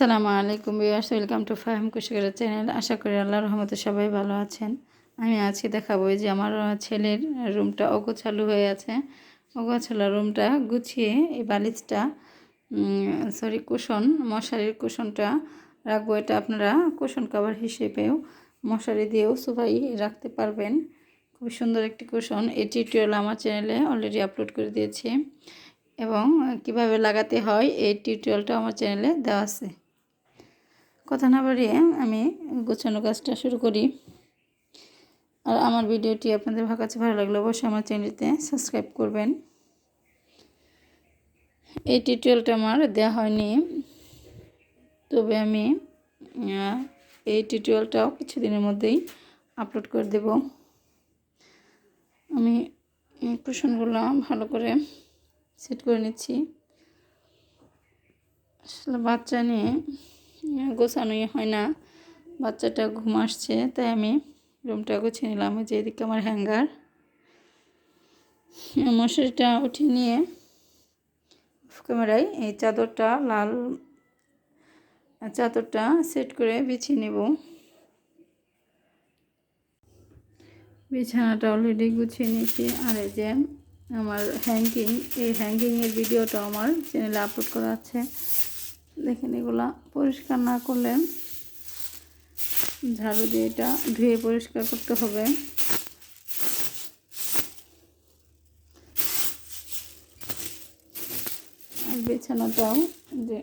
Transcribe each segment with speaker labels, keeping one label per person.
Speaker 1: আসসালামু আলাইকুম বিয়ার্স welcome to Fahim কুশিকারের চ্যানেল। আশা করি আল্লাহর রহমতে সবাই ভালো আছেন। আমি আজকে দেখাবো যে আমার ছেলের রুমটা অগোছালু হয়ে আছে। অগোছালো রুমটা গুছিয়ে এই বালিশটা সরি কুশন, মশারির কুশনটা রাখব। এটা আপনারা কুশন কাভার হিসেবেও মশারি দিয়েও সবাই রাখতে পারবেন। খুব সুন্দর একটি কুশন। এই টিউটোরিয়াল আমার চ্যানেলে অলরেডি আপলোড করে দিয়েছি। এবং কীভাবে লাগাতে হয়, এই টিউটোরিয়ালটা আমার চ্যানেলে দেওয়া আছে। কথা না বাড়িয়ে আমি গোছানো কাজটা শুরু করি। আর আমার ভিডিওটি আপনাদের কাছে ভালো লাগলে অবশ্যই আমার চ্যানেলটিতে সাবস্ক্রাইব করবেন। এই টিউটোরিয়ালটা আমার দেওয়া হয়নি। তবে আমি এই টিউটোরিয়ালটাও কিছুদিনের মধ্যেই আপলোড করে দেব। আমি কুশনগুলো ভালো করে সেট করে নিচ্ছি। আসলে বাচ্চা নিয়ে গোছানোই হয় না। বাচ্চাটা ঘুম আসছে, তাই আমি রুমটা গুছিয়ে নিলাম। যে এদিকে আমার হ্যাঙ্গার। মশারিটা উঠিয়ে নিয়ে ক্যামেরায় এই চাদরটা, লাল চাদরটা সেট করে বিছিয়ে নেব। বিছানাটা অলরেডি গুছিয়ে নিয়েছি। আর এই যে আমার হ্যাঙ্গিং, এই হ্যাঙ্গিংয়ের ভিডিওটা আমার চ্যানেলে আপলোড করা আছে। দেখেন এগুলা পরিষ্কার না করলে ঝাড়ু দিয়ে এটা ধুয়ে পরিষ্কার করতে হবে। আর বিছানাটাও যে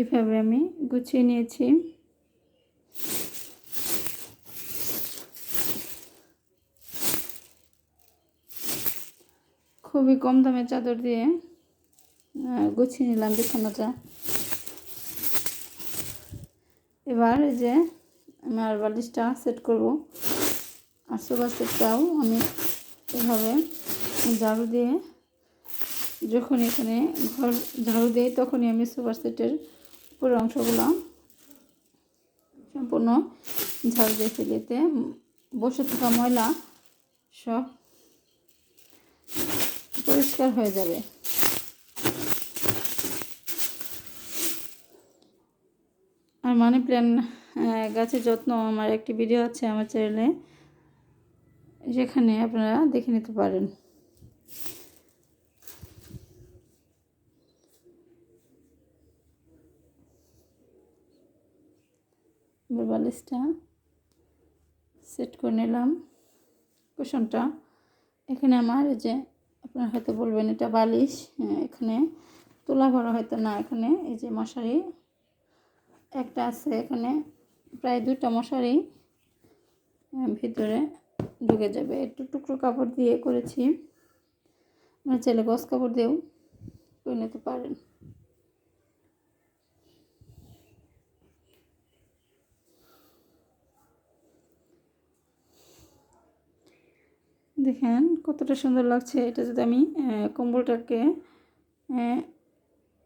Speaker 1: এভাবে আমি গুছিয়ে নিয়েছি। খুবই কম দামের চাদর দিয়ে গুছিয়ে নিলাম বিছানাটা। এবার এই যে আমি আর বালিশটা সেট করব। আর সোফা সেটটাও আমি এভাবে ঝাড়ু দিয়ে যখন এখানে ঘর ঝাড়ু দিই তখনই আমি সোফা সেটের উপরের অংশগুলো সম্পূর্ণ ঝাড়ু দিয়ে ফেলিতে বসে থাকা ময়লা সব পরিষ্কার হয়ে যাবে। আর মানি প্ল্যান গাছের যত্ন আমার একটি ভিডিও আছে আমার চ্যানেলে সেখানে আপনারা দেখে নিতে পারেন। বালিশটা সেট করে নিলাম। কুশনটা, এখানে আমার যে আপনারা হয়তো বলবেন এটা বালিশ এখানে তোলা ভরা হয়তো না, এখানে এই যে মশারি একটা আছে এখানে, প্রায় দুটা মশারি ভিতরে ঢুকে যাবে। একটু টুকরো কাপড় দিয়ে করেছি। আপনার ছেলে গস কাপড় দিয়েও করে নিতে পারেন। দেখেন কতটা সুন্দর লাগছে। এটা যদি আমি কম্বলটাকে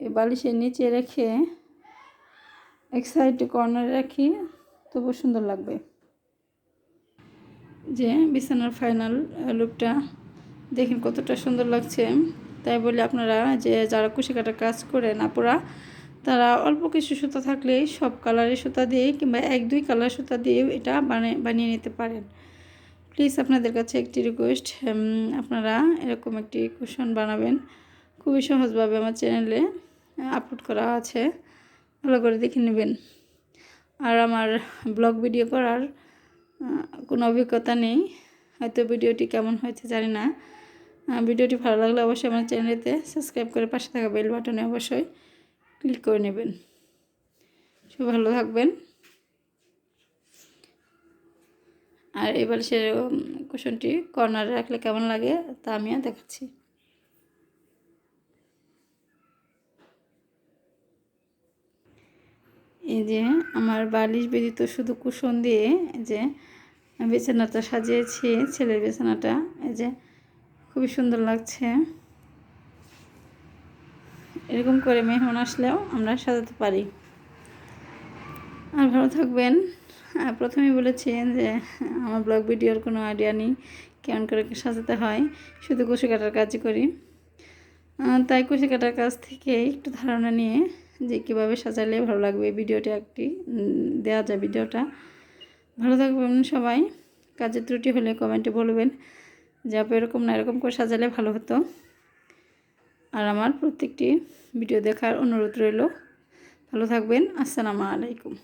Speaker 1: বালিশের নিচে রেখে এক সাইডে কর্নারে রাখি তবু সুন্দর লাগবে। যে বিছানার ফাইনাল লুকটা দেখেন কতটা সুন্দর লাগছে। তাই বলে আপনারা যে যারা কুশি কাটা কাজ করে না পোড়া তারা অল্প কিছু সুতা থাকলেই সব কালারের সুতা দিয়ে কিংবা এক, দুই কালার সুতা দিয়ে এটা বানিয়ে নিতে পারেন। প্লিজ আপনাদের কাছে একটি রিকোয়েস্ট আপনারা এরকম একটি কুশন বানাবেন। খুবই সহজভাবে আমার চ্যানেলে আপলোড করা আছে। ভালো করে দেখে নেবেন। আর আমার ব্লগ ভিডিও করার কোনো অভিজ্ঞতা নেই। হয়তো ভিডিওটি কেমন হয়েছে জানি না। ভিডিওটি ভালো লাগলে অবশ্যই আমার চ্যানেলেতে সাবস্ক্রাইব করে পাশে থাকা বেল বাটনে অবশ্যই ক্লিক করে নেবেন। সব ভালো থাকবেন। আর এবার সে কুশনটি কর্নারে রাখলে কেমন লাগে তা আমিও দেখাচ্ছি। এই যে আমার বালিশ ব্যতীত শুধু কুশন দিয়ে এই যে বিছানাটা সাজিয়েছি, ছেলের বিছানাটা। এই যে খুবই সুন্দর লাগছে। এরকম করে মেহমান আসলেও আমরা সাজাতে পারি। আর ভালো থাকবেন। প্রথমেই বলেছেন যে আমার ব্লগ ভিডিওর কোনো আইডিয়া নেই, কেমন করে সাজাতে হয়। শুধু কুশি কাটার কাজই করি। তাই কুশি কাটার কাজ থেকে একটু ধারণা নিয়ে যে কীভাবে সাজালে ভালো লাগবে ভিডিওটা একটি দেওয়া যায় ভিডিওটা। ভালো থাকবেন সবাই। কাজের ত্রুটি হলে কমেন্টে বলবেন যে, আপু, এরকম না, এরকম করে সাজালে ভালো হতো। আর আমার প্রত্যেকটি ভিডিও দেখার অনুরোধ রইল। ভালো থাকবেন। আসসালামু আলাইকুম।